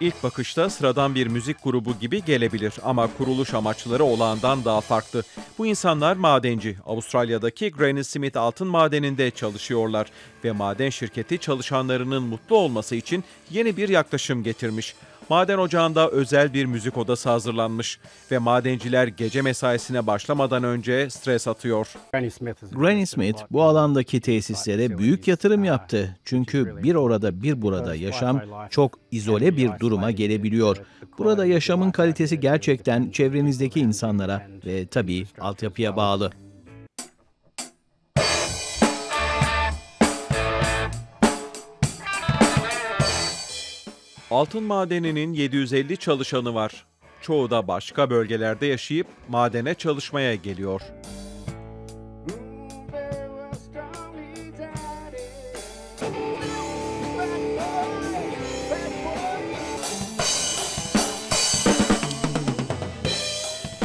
İlk bakışta sıradan bir müzik grubu gibi gelebilir ama kuruluş amaçları olağandan daha farklı. Bu insanlar madenci. Avustralya'daki Granny Smith altın madeninde çalışıyorlar ve maden şirketi çalışanlarının mutlu olması için yeni bir yaklaşım getirmiş. Maden ocağında özel bir müzik odası hazırlanmış ve madenciler gece mesaisine başlamadan önce stres atıyor. Granny Smith bu alandaki tesislere büyük yatırım yaptı. Çünkü bir orada bir burada yaşam çok izole bir duruma gelebiliyor. Burada yaşamın kalitesi gerçekten çevrenizdeki insanlara ve tabii altyapıya bağlı. Altın madeninin 750 çalışanı var. Çoğu da başka bölgelerde yaşayıp madene çalışmaya geliyor.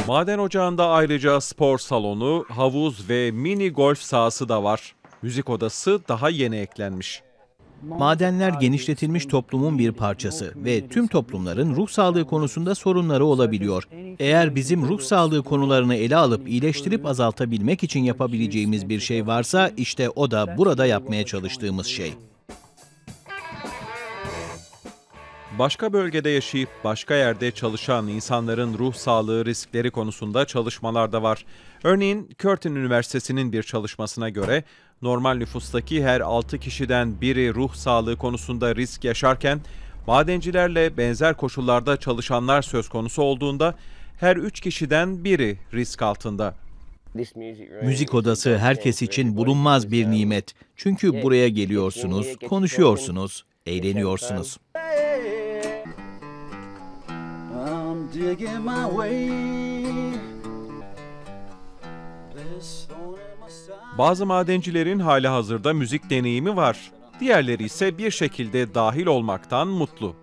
Maden ocağında ayrıca spor salonu, havuz ve mini golf sahası da var. Müzik odası daha yeni eklenmiş. Madenler genişletilmiş toplumun bir parçası ve tüm toplumların ruh sağlığı konusunda sorunları olabiliyor. Eğer bizim ruh sağlığı konularını ele alıp iyileştirip azaltabilmek için yapabileceğimiz bir şey varsa işte o da burada yapmaya çalıştığımız şey. Başka bölgede yaşayıp başka yerde çalışan insanların ruh sağlığı riskleri konusunda çalışmalar da var. Örneğin Curtin Üniversitesi'nin bir çalışmasına göre normal nüfustaki her 6 kişiden biri ruh sağlığı konusunda risk yaşarken madencilerle benzer koşullarda çalışanlar söz konusu olduğunda her 3 kişiden biri risk altında. Müzik odası herkes için bulunmaz bir nimet. Çünkü buraya geliyorsunuz, konuşuyorsunuz, eğleniyorsunuz. I'm digging my way. This side. Bazı madencilerin hali hazırda müzik deneyimi var. Diğerleri ise bir şekilde dahil olmaktan mutlu.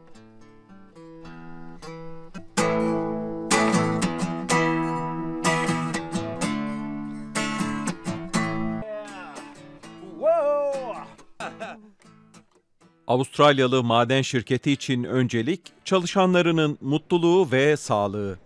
Avustralyalı maden şirketi için öncelik çalışanlarının mutluluğu ve sağlığı.